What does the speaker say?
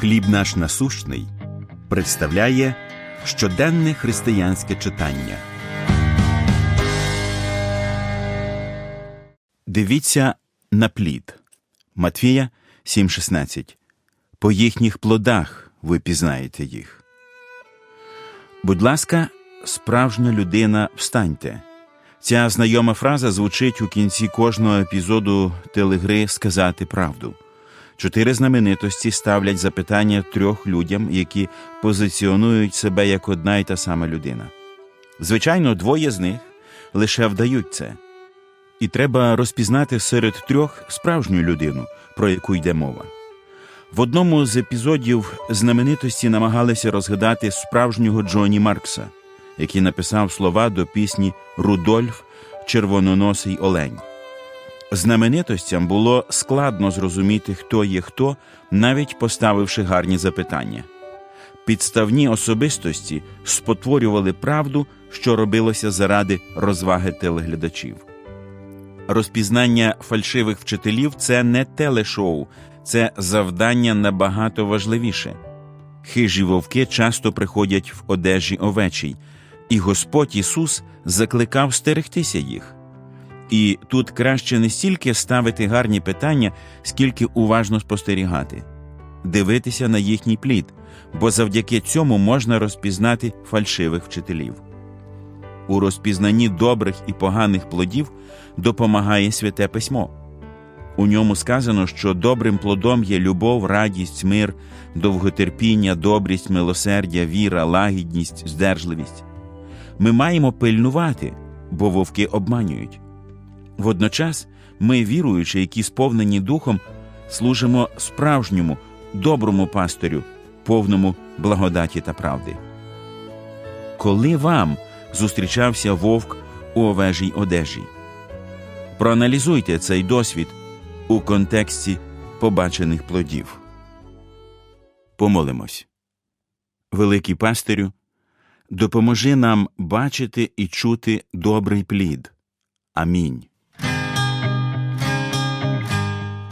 Хліб наш насущний представляє щоденне християнське читання. Дивіться на плід. Матвія 7,16. По їхніх плодах ви пізнаєте їх. Будь ласка, справжня людина, встаньте. Ця знайома фраза звучить у кінці кожного епізоду телегри Сказати правду. Чотири знаменитості ставлять запитання трьох людям, які позиціонують себе як одна й та сама людина. Звичайно, двоє з них лише вдають це. І треба розпізнати серед трьох справжню людину, про яку йде мова. В одному з епізодів знаменитості намагалися розгадати справжнього Джоні Маркса, який написав слова до пісні Рудольф Червононосий Олень. Знаменитостям було складно зрозуміти, хто є хто, навіть поставивши гарні запитання. Підставні особистості спотворювали правду, що робилося заради розваги телеглядачів. Розпізнання фальшивих вчителів це не телешоу, це завдання набагато важливіше. Хижі вовки часто приходять в одежі овечій, і Господь Ісус закликав стерегтися їх. І тут краще не стільки ставити гарні питання, скільки уважно спостерігати, дивитися на їхній плід, бо завдяки цьому можна розпізнати фальшивих вчителів. У розпізнанні добрих і поганих плодів допомагає святе письмо. У ньому сказано, що добрим плодом є любов, радість, мир, довготерпіння, добрість, милосердя, віра, лагідність, здержливість. Ми маємо пильнувати, бо вовки обманюють. Водночас ми, віруючи, які сповнені духом, служимо справжньому, доброму пастирю, повному благодаті та правди. Коли вам зустрічався вовк у овежій одежі, проаналізуйте цей досвід у контексті побачених плодів. Помолимось. Великий пастирю, допоможи нам бачити і чути добрий плід. Амінь.